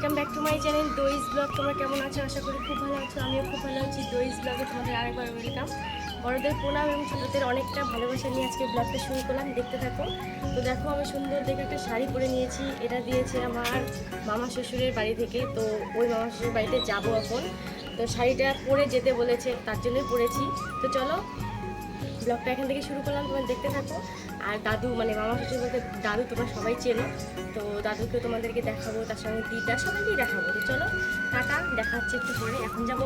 Welcome back to my channel this vlog তোমরা কেমন আছো? আশা করি খুব ভালো আছো, আমিও খুব ভালো আছি। দইস ব্লগে তোমাদের আরেকবার ওয়েলকাম বড়দের প্রণাম এবং ছোটদের অনেকটা ভালোবাসা নিয়ে আজকে ব্লগটা শুরু করলাম। দেখতে থাকো। তো দেখো আমি সুন্দর দেখে একটা শাড়ি পরে নিয়েছি। এটা দিয়েছে আমার মামা শ্বশুরের বাড়ি থেকে। তো ওই মামা শ্বশুরের বাড়িতে যাব এখন। তো শাড়িটা পরে যেতে বলেছে, তার জন্যই পরেছি। তো চলো ব্লগটা এখান থেকে শুরু করলাম, তোমার দেখতে থাকো। আর দাদু মানে মামা শ্বশুর বলতে দাদু তোমরা সবাই চেনো। তো দাদুকে তোমাদেরকে দেখাবো, তার সঙ্গে দিদা, সবাইকেই দেখাবো। তো চলো, টাটা, দেখা হচ্ছে একটু পরে। এখন যাব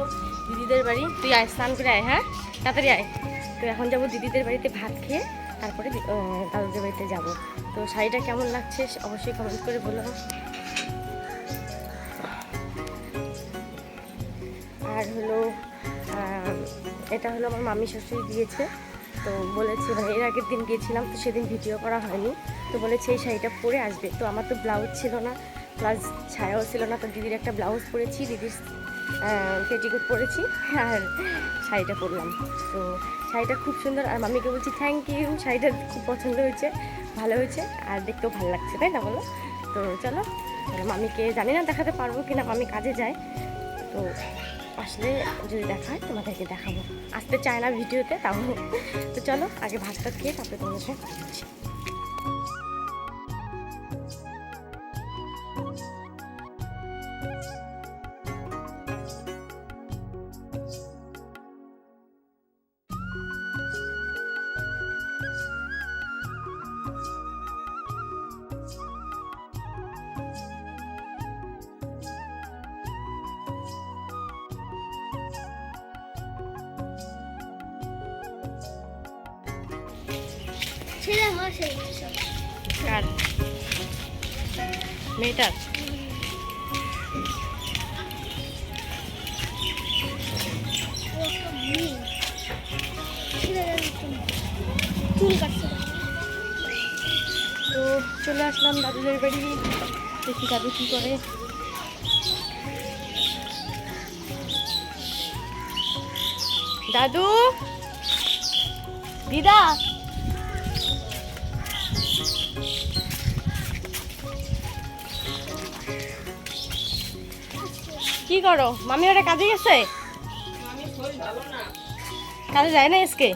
দিদিদের বাড়ি। তুই আয়, স্নান করে আয় হ্যাঁ? তাড়াতাড়ি আয়। তো এখন যাব দিদিদের বাড়িতে ভাত খেয়ে, তারপরে দাদুদের বাড়িতে যাব। তো শাড়িটা কেমন লাগছে অবশ্যই কমেন্ট করে বলো। আর হলো এটা হলো আমার মামি শাশুড়ি দিয়েছে। তো বলেছে মানে এর আগের দিন গিয়েছিলাম তো সেদিন ভিডিও করা হয়নি। তো বলেছে এই শাড়িটা পরে আসবে। তো আমার তো ব্লাউজ ছিল না প্লাস ছায়াও ছিল না তো দিদির একটা ব্লাউজ পরেছি দিদির পেটিকোট পরেছি আর শাড়িটা পরলাম। তো শাড়িটা খুব সুন্দর আর মামিকে বলছি থ্যাংক ইউ শাড়িটা খুব পছন্দ হয়েছে ভালো হয়েছে আর দেখতেও ভালো লাগছে তাই না বলো? তো চলো চলো, মামিকে জানি না দেখাতে পারব কিনা মামি কাজে যায়। তো আসলে যদি দেখা হয়, তোমাদেরকে দেখাবো। আসতে চায় না ভিডিওতে, তাও। তো চলো, আগে ভাতটা খেয়ে তারপরে তোমাদের সাথে ছেলে হয় সেই আর মেয়েটার? তো চলে আসলাম দাদুদের বাড়ি। দেখি দাদু কী করে। দাদু? দিদা? কি করো? মামি ওরা কাজে গেছে? কাজে যায় না আজকে?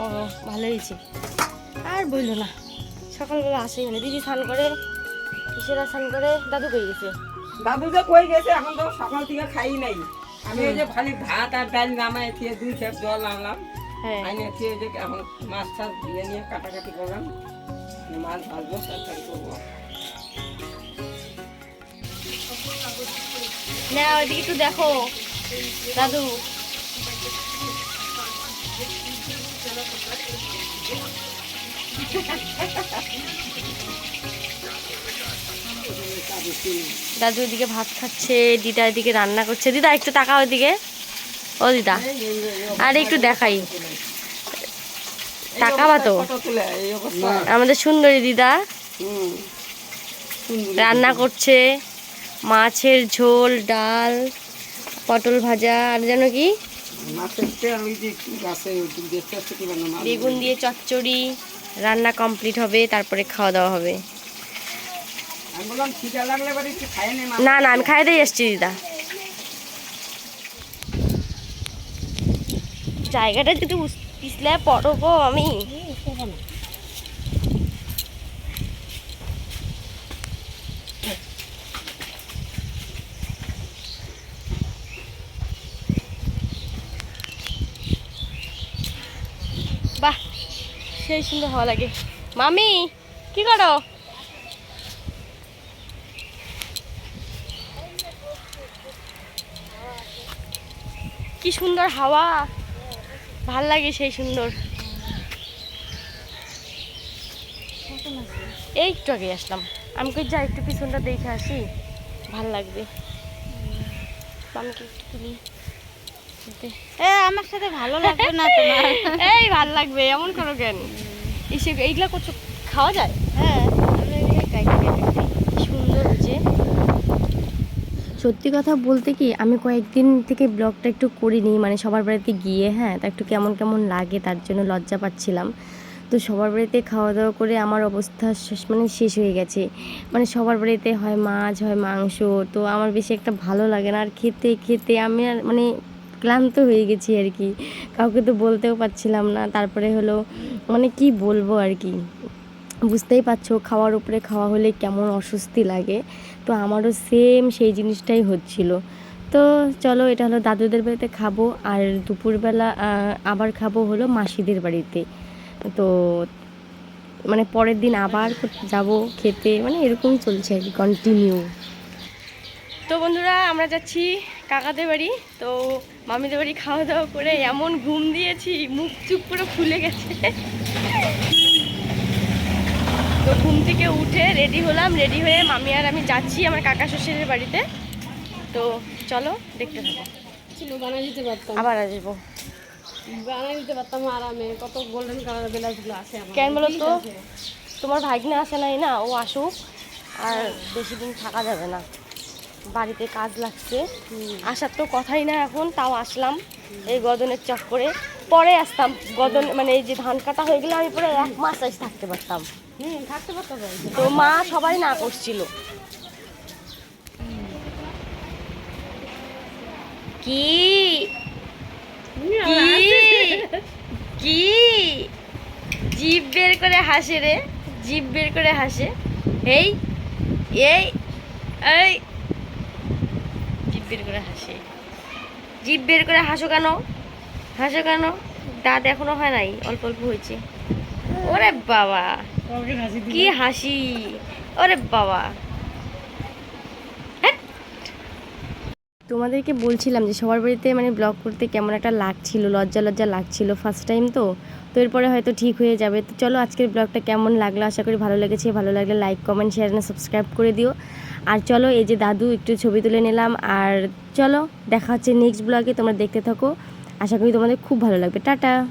ও ভালো হয়েছে। আর বলল না। সকালবেলা আসেই মানে দিদি স্নান করে কিসেরা স্নান করে দাদু কই গেছে? দাদু যে কই গেছে এখন তো সকাল থেকে খাই নাই। আমি ওই যে খালি ভাত আর ডাল নামায় দিয়ে দুই খেপ জল আনলাম। হ্যাঁ। আইনে দিয়ে যে এখন মাছ টাছ ধুয়ে নিয়ে কাটাকাটি করলাম। মাছ ভাজবো তরকারি করব। না ওইদিকে একটু দেখো। দাদু। দাদু ওইদিকে ভাত খাচ্ছে দিদা এদিকে রান্না করছে। দিদা একটু টাকা ওইদিকে ও দিদা আর একটু দেখাই। তো। তুলে এই অবস্থা আমাদের সুন্দরী দিদা। রান্না করছে। মাছের ঝোল ডাল পটল ভাজা আর যেন কি? বেগুন দিয়ে। চচ্চড়ি রান্না কমপ্লিট হবে তারপরে খাওয়া দাওয়া হবে। নে না না আমি খাই দিয়ে এসছি দিদা। জায়গাটা যদি পিছলে পড়ব আমি। সেই সুন্দর হওয়া লাগে। মামি, কি করো? কি সুন্দর হাওয়া। ভালো লাগে সেই সুন্দর। এই একটু আগে আসলাম। আমি কই যা একটু পিছনটা দেখে আসি। ভালো লাগবে। আমাকে একটু তুলি। এ আমার সাথে ভালো লাগবে না তোমার? এই ভালো লাগবে এমন করো কেন? এসে এইগুলা করছ খাওয়া যায়? হ্যাঁ। সুন্দর হচ্ছে সত্যি কথা বলতে কি আমি কয়েকদিন থেকে ব্লগটা একটু করিনি মানে সবার বাড়িতে গিয়ে হ্যাঁ তা একটু কেমন কেমন লাগে তার জন্য লজ্জা পাচ্ছিলাম। তো সবার বাড়িতে খাওয়া দাওয়া করে আমার অবস্থা শেষ মানে শেষ হয়ে গেছে। মানে সবার বাড়িতে হয় মাছ হয় মাংস তো আমার বেশি একটা ভালো লাগে না। আর খেতে খেতে আমি আর মানে ক্লান্ত হয়ে গেছি আর কি। কাউকে তো বলতেও পারছিলাম না। তারপরে হলো মানে কি বলব আর কি? বুঝতেই পারছ, খাওয়ার উপরে খাওয়া হলে কেমন অস্বস্তি লাগে। তো আমারও সেম সেই জিনিসটাই হচ্ছিল। তো চলো, এটা হলো দাদুদের বাড়িতে খাব। আর দুপুরবেলা আবার খাব হলো মাসিদের বাড়িতে। তো মানে পরের দিন আবার যাব খেতে। মানে এরকমই চলছে আর কি কন্টিনিউ তো বন্ধুরা, আমরা যাচ্ছি কাকাদের বাড়ি তো মামিদের বাড়ি খাওয়া দাওয়া করে এমন ঘুম দিয়েছি মুখ চুপ করে ফুলে গেছে। তো ঘুম থেকে উঠে রেডি হলাম রেডি হয়ে মামি আর আমি যাচ্ছি আমার কাকা শ্বশুরের বাড়িতে। তো চলো দেখতে থাকো। ছিল দিতে পারতাম। আবার আসব। বানিয়ে দিতে পারতাম আরামে কত গোল্ডেন কালার আছে কেন বলো তো? তোমার ভাগ্নে আসে নাই না ও আসুক। আর বেশি দিন থাকা যাবে না। বাড়িতে কাজ লাগছে। আসার তো কথাই না এখন তাও আসলাম এই গদনের চক্করে। পরে আসতাম গদন মানে এই যে ধান কাটা হয়ে গেলে আমি পরে এক মাস এসে থাকতে পারতাম। থাকতে পারতাম। তো মা সবাই না করছিল। কি? কি? কি? জিভ বের করে হাসে রে জিভ বের করে হাসে। এই এই এই। বের করে হাসে। জিভ বের করে হাসো কেন? হাসো কেন? দাঁত এখনও হয় নাই অল্প অল্প হয়েছে। ওরে বাবা কি হাসি? ওরে বাবা। হ্যাট। তোমাদেরকে বলছিলাম যে সবার বাড়িতে মানে ব্লগ করতে কেমন একটা লাগছিল লজ্জা লজ্জা লাগছিল ফার্স্ট টাইম তো। তো এরপরে হয়তো ঠিক হয়ে যাবে। তো চলো আজকের ব্লগটা কেমন লাগল? আশা করি ভালো লেগেছে। ভালো লাগলে লাইক কমেন্ট শেয়ার না সাবস্ক্রাইব করে দিও। আর চলো, এই যে দাদু, একটু ছবি তুলে নিলাম। আর চলো, দেখা হচ্ছে নেক্সট ব্লগে তোমরা দেখতে থাকো। আশা করি তোমাদের খুব ভালো লাগবে। টাটা!